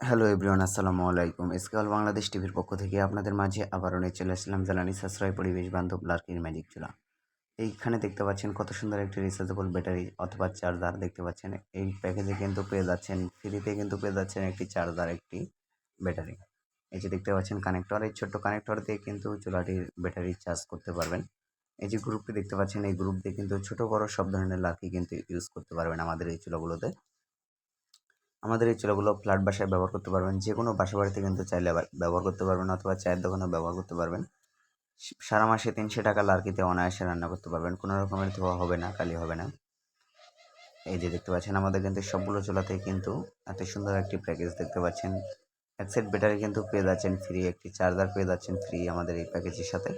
Hello everyone, আসসালামু আলাইকুম। এসকাল বাংলাদেশ টিভির পক্ষ থেকে আপনাদের মাঝে আবারও নিয়ে চলে আসলাম জ্বালানি সাশ্রয় পরিবেশ বান্ধব লার্কির ম্যাজিক চুলা। এইখানে দেখতে পাচ্ছেন কত সুন্দর একটি রিচার্জেবল ব্যাটারি অথবা চার্জার দেখতে পাচ্ছেন। এই প্যাকেজে কিন্তু পেয়ে যাচ্ছেন ফ্রিতে কিন্তু পেয়ে যাচ্ছেন একটি চার্জার একটি ব্যাটারি এই যে দেখতে পাচ্ছেন কানেক্টর এই ছোট্ট কানেক্টর দিয়ে কিন্তু চুলাটির ব্যাটারি চার্জ করতে পারবেন। এই যে গ্রুপটি দেখতে পাচ্ছেন, এই গ্রুপ দিয়ে কিন্তু ছোট বড় সব ধরনের লার্কি কিন্তু ইউজ করতে পারবেন আমাদের এই চুলাগুলোতে। আমাদের এই চুলাগুলো ফ্ল্যাট বাসায় ব্যবহার করতে পারবেন। যে কোনো বাসা বাড়িতে কিন্তু চাইলে ব্যবহার করতে পারবেন অথবা চায়ের দোকানেও ব্যবহার করতে পারবেন। সারা মাসে তিনশো টাকা লার্কিতে অনায়াসে রান্না করতে পারবেন। কোনো রকমের ধোয়া হবে না, কালি হবে না। এই যে দেখতে পাচ্ছেন, আমাদের কিন্তু সবগুলো চুলাতে কিন্তু এত সুন্দর একটি প্যাকেজ দেখতে পাচ্ছেন। এক সেট ব্যাটারি কিন্তু পেয়ে যাচ্ছেন ফ্রি, একটি চার্জার পেয়ে যাচ্ছেন ফ্রি আমাদের এই প্যাকেজের সাথে।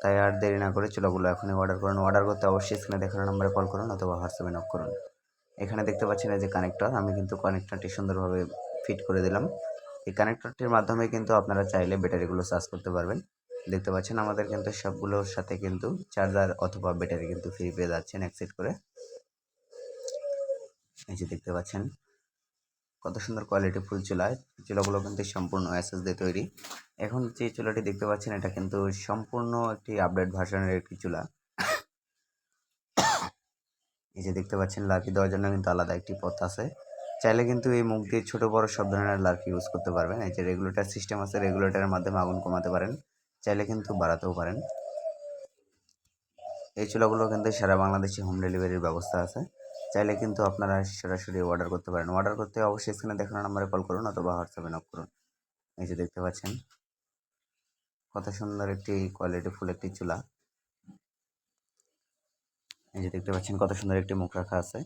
তাই আর দেরি না করে চুলাগুলো এখনই অর্ডার করুন। অর্ডার করতে অবশ্যই স্ক্রিনে দেখানো নম্বরে কল করুন অথবা হোয়াটসঅ্যাপে নক করুন। এখানে দেখতে পাচ্ছেন এই যে কানেক্টর আমি কিন্তু কানেক্টরটি সুন্দরভাবে ফিট করে দিলাম। এই কানেক্টরটির মাধ্যমে কিন্তু আপনারা চাইলে ব্যাটারিগুলো চার্জ করতে পারবেন। দেখতে পাচ্ছেন আমাদের কিন্তু সবগুলোর সাথে কিন্তু চার্জার অথবা ব্যাটারি কিন্তু ফ্রি পেয়ে যাচ্ছেন এক সেট করে। এই যে দেখতে পাচ্ছেন, কত সুন্দর কোয়ালিটি ফুল চুলায়। চুলাগুলো কিন্তু সম্পূর্ণ এসএস দিয়ে তৈরি। এখন যে চুলাটি দেখতে পাচ্ছেন, এটা কিন্তু সম্পূর্ণ একটি আপডেট ভার্সনের একটি চুলা। এই যে দেখতে পাচ্ছেন, লার্কি দেওয়ার জন্য কিন্তু আলাদা একটি পথ আছে। চাইলে কিন্তু এই মুখ দিয়ে ছোটো বড় সব ধরনের লার্কি ইউজ করতে পারবেন। এই যে রেগুলেটর সিস্টেম আছে রেগুলেটরের মাধ্যমে আগুন কমাতে পারেন। চাইলে কিন্তু বাড়াতেও পারেন। এই চুলাগুলো কিন্তু সারা বাংলাদেশে হোম ডেলিভারির ব্যবস্থা আছে। চাইলে কিন্তু আপনারা সরাসরি অর্ডার করতে পারেন। অর্ডার করতে অবশ্যই স্ক্রিনে দেখানো নাম্বারে কল করুন অথবা হোয়াটসঅ্যাপে নক করুন। এই যে দেখতে পাচ্ছেন, কত সুন্দর একটি কোয়ালিটি ফুল একটি চুলা। এই যে দেখতে পাচ্ছেন কত সুন্দর একটি মুখ রাখা আছে।